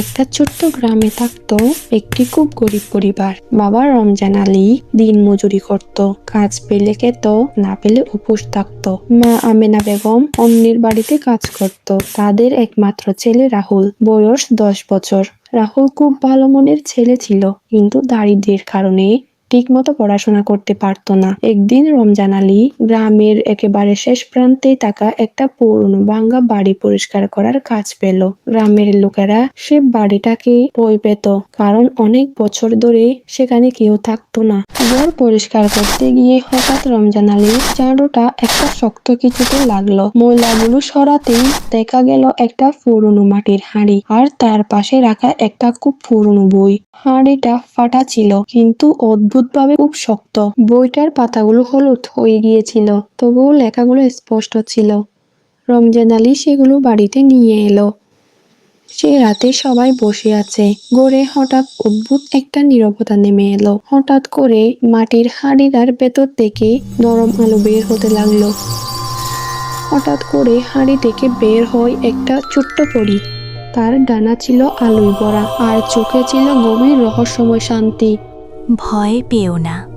একটা ছোট্ট গ্রামে থাকত একটি খুব গরিব পরিবার। বাবা রমজান আলী দিন মজুরি করত, কাজ পেলে খেত, না পেলে উপোস থাকত। মা আমেনা বেগম অন্যের বাড়িতে কাজ করত, তাদের একমাত্র ছেলে রাহুল, বয়স দশ বছর। রাহুল খুব ভালো মনের ছেলে ছিল, কিন্তু দারিদ্রের কারণে ঠিকমতো পড়াশোনা করতে পারতো না। একদিন রমজান আলী গ্রামের একেবারে শেষ প্রান্তে থাকা একটা পুরনো ভাঙ্গা বাড়ি পরিষ্কার করার কাজ পেল। গ্রামের লোকেরা সে বাড়িটাকে বই পেত, কারণ অনেক বছর ধরে সেখানে কেউ থাকতো না। ঘর পরিষ্কার করতে গিয়ে হঠাৎ রমজান আলীর চারোটা একটা শক্ত কিছুতে লাগল। ময়লাগুলো সরাতেই দেখা গেল একটা পুরনো মাটির হাঁড়ি আর তার পাশে রাখা একটা খুব পুরনো বই। হাঁড়িটা ফাটা ছিল, কিন্তু অদ্ভুতভাবে খুব শক্ত। বইটার পাতাগুলো হলুদ হয়ে গিয়েছিল, তবুও লেখাগুলো স্পষ্ট ছিল। রমজান আলী সেগুলো বাড়িতে নিয়ে এলো। সে রাতে সবাই বসে আছে। গড়ে হঠাৎ অদ্ভুত একটা নীরবতা নেমে এলো। হঠাৎ করে মাটির হাঁড়িটার ভেতর থেকে নরম আলো বের হতে লাগল। হঠাৎ করে হাঁড়ি থেকে বের হয় একটা ছোট্ট পরি। তার ডানা ছিল আলোয় ভরা, আর চোখে ছিল গভীর রহস্যময় শান্তি। ভয় পেও না।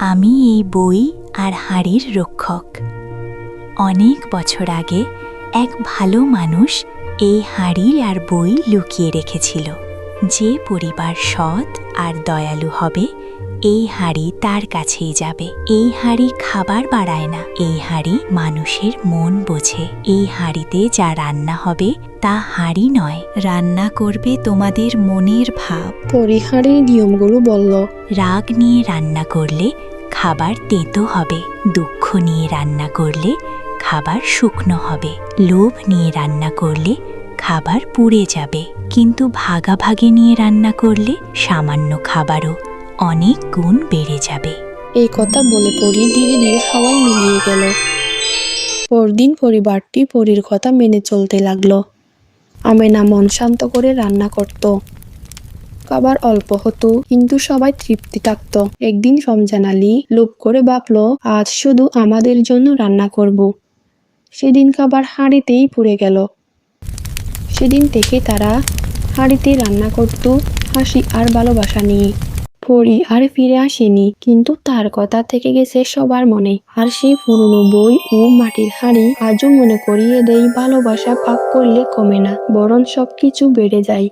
আমি এই বই আর হাড়ির রক্ষক। অনেক বছর আগে এক ভালো মানুষ এই হাড়ি আর বই লুকিয়ে রেখেছিল। যে পরিবার সৎ আর দয়ালু হবে এই হাড়ি তার কাছেই যাবে। এই হাড়ি খাবার বাড়ায় না। এই হাড়ি মানুষের মন বোঝে। এই হাড়িতে যা রান্না হবে তা হাড়ি নয়। রান্না করবে তোমাদের মনের ভাব। পরী হাঁড়ির নিয়মগুলো বলল। রাগ নিয়ে রান্না করলে খাবার তেতো হবে। দুঃখ নিয়ে রান্না করলে খাবার শুকনো হবে। লোভ নিয়ে রান্না করলে খাবার পুড়ে যাবে। কিন্তু ভাগাভাগি নিয়ে রান্না করলে সামান্য খাবারও অনেক গুণ বেড়ে যাবে। এই কথা বলে পরী ধীরে ধীরে হাওয়ায় মিলিয়ে গেল। পরদিন পরিবারটি পরীর কথা মেনে চলতে লাগল। আমেনা মন শান্ত করে রান্না করত। খাবার অল্প হতো, কিন্তু সবাই তৃপ্তি থাকত। একদিন রমজান আলী লোভ করে ভাবলো, আজ শুধু আমাদের জন্য রান্না করব। সেদিন খাবার হাঁড়িতেই পুড়ে গেল। সেদিন থেকে তারা হাঁড়িতে রান্না করত, হাসি আর ভালোবাসা নিয়ে। পরি আর ফিরে আসেনি। কিন্তু তার কথা থেকে গেছে সবার মনে। আর সেই পুরনো বই ও মাটির হাড়ি আজও মনে করিয়ে দেয়, ভালোবাসা পাক করলে কমে না, বরং সবকিছু বেড়ে যায়।